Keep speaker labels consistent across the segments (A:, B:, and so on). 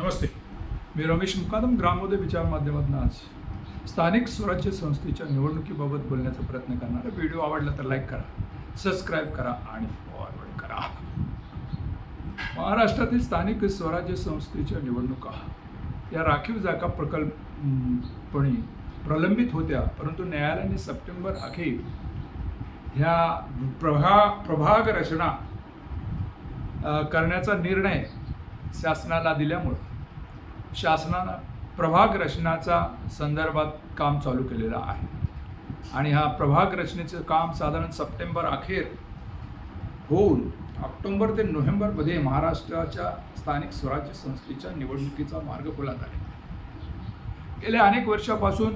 A: नमस्ते. मी रमेश मुकादम ग्रामोदय विचार माध्यमातून आज स्थानिक स्वराज्य संस्थेच्या निवडणुकीबाबत बोलण्याचा प्रयत्न करणार व्हिडिओ आवडला तर लाईक करा सबस्क्राईब करा आणि फॉरवर्ड करा. महाराष्ट्रातील स्थानिक स्वराज्य संस्थेच्या निवडणुका या राखीव जागा प्रकल्पपणे प्रलंबित होत्या परंतु न्यायालयाने सप्टेंबर अखेर ह्या प्रभा प्रभाग रचना करण्याचा निर्णय शासनाला दिल्यामुळं शासनानं प्रभाग रचनाचा संदर्भात काम चालू केलेलं आहे. आणि हा प्रभाग रचनेचं काम साधारण सप्टेंबर अखेर होऊन ऑक्टोबर ते नोव्हेंबरमध्ये महाराष्ट्राच्या स्थानिक स्वराज्य संस्थेच्या निवडणुकीचा मार्ग खुला झालेला आहे. गेल्या अनेक वर्षापासून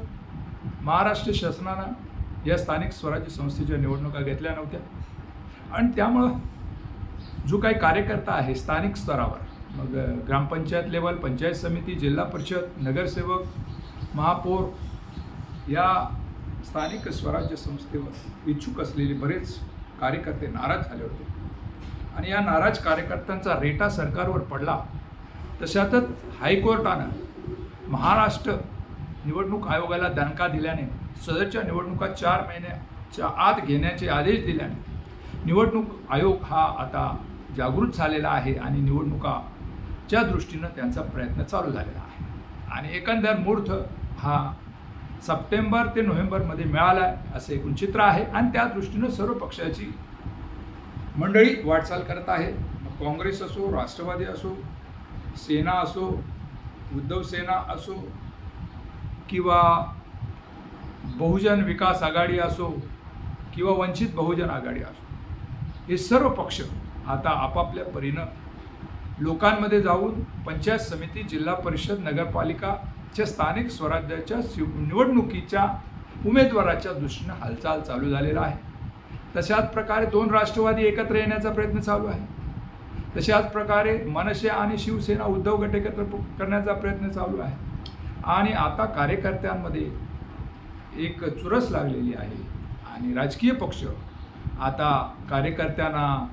A: महाराष्ट्र शासनानं या स्थानिक स्वराज्य संस्थेच्या निवडणुका घेतल्या नव्हत्या. आणि त्यामुळं जो काही कार्यकर्ता आहे स्थानिक स्तरावर मग ग्रामपंचायत लेवल पंचायत समिती जिल्हा परिषद नगरसेवक महापौर या स्थानिक स्वराज्य संस्थेवर इच्छुक असलेले बरेच कार्यकर्ते नाराज झाले होते. आणि या नाराज कार्यकर्त्यांचा रेटा सरकारवर पडला तशातच हायकोर्टानं महाराष्ट्र निवडणूक आयोगाला दणका दिल्याने सदरच्या निवडणुका चार महिन्याच्या आत घेण्याचे आदेश दिल्याने निवडणूक आयोग हा आता जागृत झालेला आहे आणि निवडणुका च्या दृष्टीनं त्यांचा प्रयत्न चालू झालेला आहे. आणि एकंदर मूर्त हा सप्टेंबर ते नोव्हेंबरमध्ये मिळाला आहे असं एकूण चित्र आहे. आणि त्या दृष्टीनं सर्व पक्षाची मंडळी वाटचाल करत आहे. मग काँग्रेस असो राष्ट्रवादी असो सेना असो उद्धव सेना असो किंवा बहुजन विकास आघाडी असो किंवा वंचित बहुजन आघाडी असो हे सर्व पक्ष आता आपापल्या परीनं लोकांमध्ये जाऊन पंचायत समिती जिल्हा परिषद नगरपालिकाच्या स्थानिक स्वराज्याच्या शिव- निवडणुकीच्या उमेदवाराच्या दृष्टीनं हालचाल चालू झालेला आहे. तशाच प्रकारे दोन राष्ट्रवादी एकत्र येण्याचा प्रयत्न चालू आहे. तशाच प्रकारे मनसे आणि शिवसेना उद्धव गट एकत्र करण्याचा प्रयत्न चालू आहे. आणि आता कार्यकर्त्यांमध्ये एक चुरस लागलेली आहे. आणि राजकीय पक्ष आता कार्यकर्त्यांना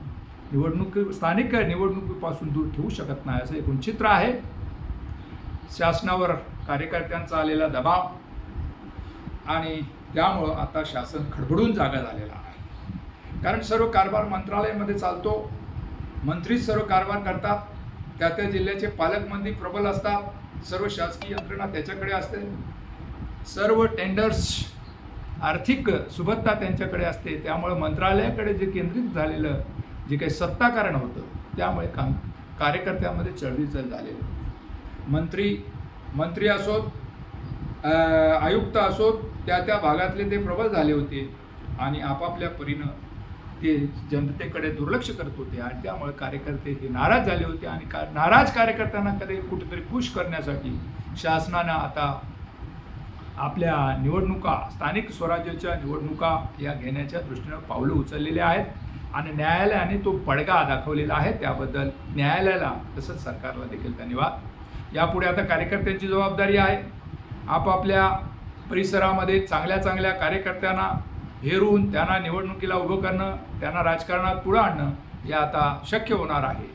A: निवडणूक स्थानिक निवडणुकीपासून दूर ठेवू शकत नाही असं एकूण चित्र आहे. शासनावर कार्यकर्त्यांचा आलेला दबाव आणि त्यामुळं आता शासन खडबडून जागा झालेला आहे. कारण सर्व कारभार मंत्रालयामध्ये चालतो. मंत्रीच सर्व कारभार करतात. त्या त्या जिल्ह्याचे पालकमंत्री प्रबल असतात. सर्व शासकीय यंत्रणा त्याच्याकडे असते. सर्व टेंडर्स आर्थिक सुबत्ता त्यांच्याकडे असते. त्यामुळं मंत्रालयाकडे जे केंद्रित झालेलं जे काही सत्ताकारण होतं त्यामुळे काम कार्यकर्त्यामध्ये चळबीचल झालेलं होतं. मंत्री मंत्री असोत आयुक्त असोत त्या त्या भागातले ते प्रबल झाले होते आणि आपापल्या परीनं ते जनतेकडे दुर्लक्ष करत होते आणि त्यामुळे कार्यकर्ते हे नाराज झाले होते आणि का नाराज कार्यकर्त्यांना कधी कुठेतरी खुश करण्यासाठी शासनानं आता आपल्या निवडणुका स्थानिक स्वराज्याच्या निवडणुका या घेण्याच्या दृष्टीनं पावलं उचललेले आहेत आणि न्यायालयाने तो पडगा दाखवलेला आहे. त्याबद्दल न्यायालयाला तसंच सरकारला देखील धन्यवाद. यापुढे आता कार्यकर्त्यांची जबाबदारी आहे. आपापल्या परिसरामध्ये चांगल्या चांगल्या कार्यकर्त्यांना हेरून त्यांना निवडणुकीला उभं करणं त्यांना राजकारणात पुढं आणणं हे आता शक्य होणार आहे.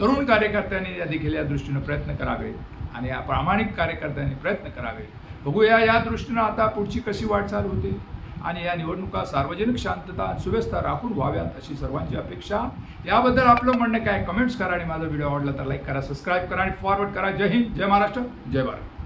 A: तरुण कार्यकर्त्यांनी या देखील या दृष्टीनं प्रयत्न करावेत आणि या प्रामाणिक कार्यकर्त्यांनी प्रयत्न करावेत. बघूया या दृष्टीनं आता पुढची कशी वाटचाल होते. आणि या निवडणुका सार्वजनिक शांतता आणि सुव्यवस्था राखून व्हाव्यात अशी सर्वांची अपेक्षा. याबद्दल आपलं म्हणणं काय? कमेंट्स करा आणि माझा व्हिडिओ आवडला तर लाईक करा सबस्क्राईब करा आणि फॉरवर्ड करा. जय हिंद जय महाराष्ट्र जय भारत.